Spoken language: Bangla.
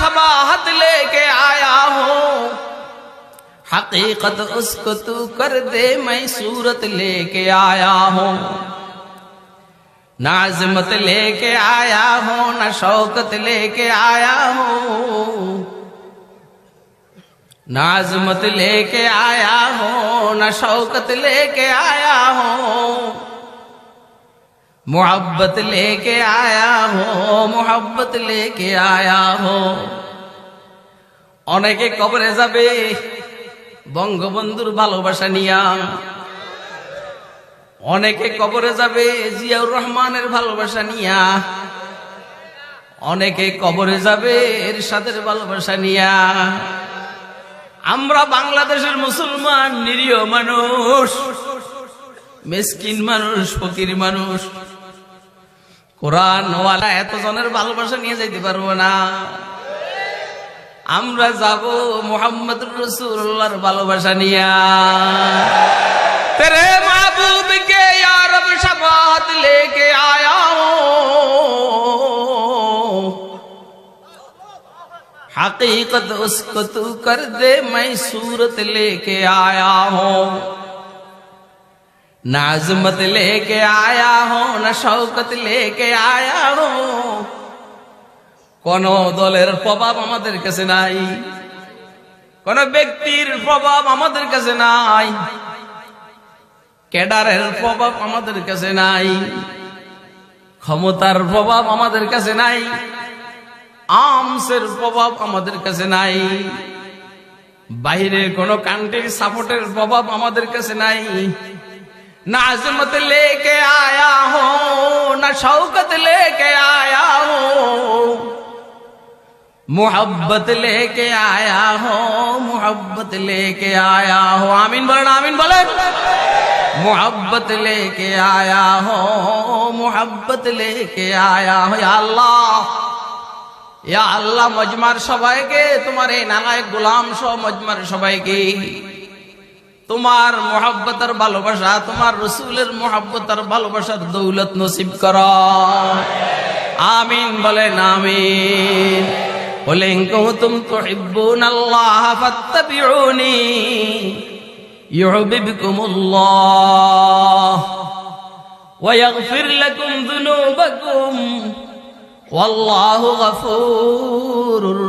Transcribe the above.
शबाहत लेके आया हूँ। हकीकत उसको तू कर दे, मैं सूरत लेके आया हूँ। नाजमत लेके आया हूँ, न शौकत लेके आया हूँ। नाजमत लेके आया हूँ, न शौकत लेके आया मोहब्बत लेके आया हूँ मोहब्बत लेके आया हूँ অনেকে কবরে যাবে বঙ্গবন্ধুর ভালোবাসা নিয়া অনেকে কবরে যাবে জিয়াউর রহমানের ভালোবাসা নিয়া অনেকে কবরে যাবে এরশাদের ভালোবাসা নিয়া আমরা বাংলাদেশের মুসলমান নিরীহ মানুষ মেসকিন মানুষ ফকির মানুষ কোরআন ওয়ালা এত জনের ভালোবাসা নিয়ে যাইতে পারবো না আমরা যাব মোহাম্মদ রসুল্লাহর ভালোবাসা নিয়া তেরে মাহবুব কে यारब शफात लेके आया हूं हकीकत उसको तू कर दे मैं सूरत लेके आया हूं नाजमत लेके आया हूं न शौकत लेके आया हूं কোন দলের প্রভাব আমাদের কাছে নাই কোন ব্যক্তির প্রভাব আমাদের কাছে নাই ক্যাডারের প্রভাব আমাদের কাছে নাই ক্ষমতার প্রভাব আমাদের কাছে নাই আর্মসের প্রভাব আমাদের কাছে নাই বাইরের কোন কান্ট্রির সাপোর্টের প্রভাব আমাদের কাছে নাই না আজমত লেকে আয়া হো না শৌকত লেকে আয়া হো मोहब्बत लेके आया हो मोहब्बत लेके आया हो आमीन बोलेन आमीन बोलेन मोहब्बत लेके आया हो मोहब्बत लेके आया हो या अल्लाह ইয়া আল্লাহ মজমার সবাইকে তোমার এই নালায় গোলাম সহ মজমার সবাইকে তোমার মোহাব্বতার ভালোবাসা, তোমার রসুলের মোহাব্বতার ভালোবাসার দৌলত নসিব কর। আমিন বলে নামি বলে কুতুম তো ইব্বুন আল্লাহ ফাত্তাবিউনি ইউহিবকুমুল্লাহ ওয়া ইয়াগফির লাকুম যুনুবাকুম ওয়াল্লাহু গফুরুর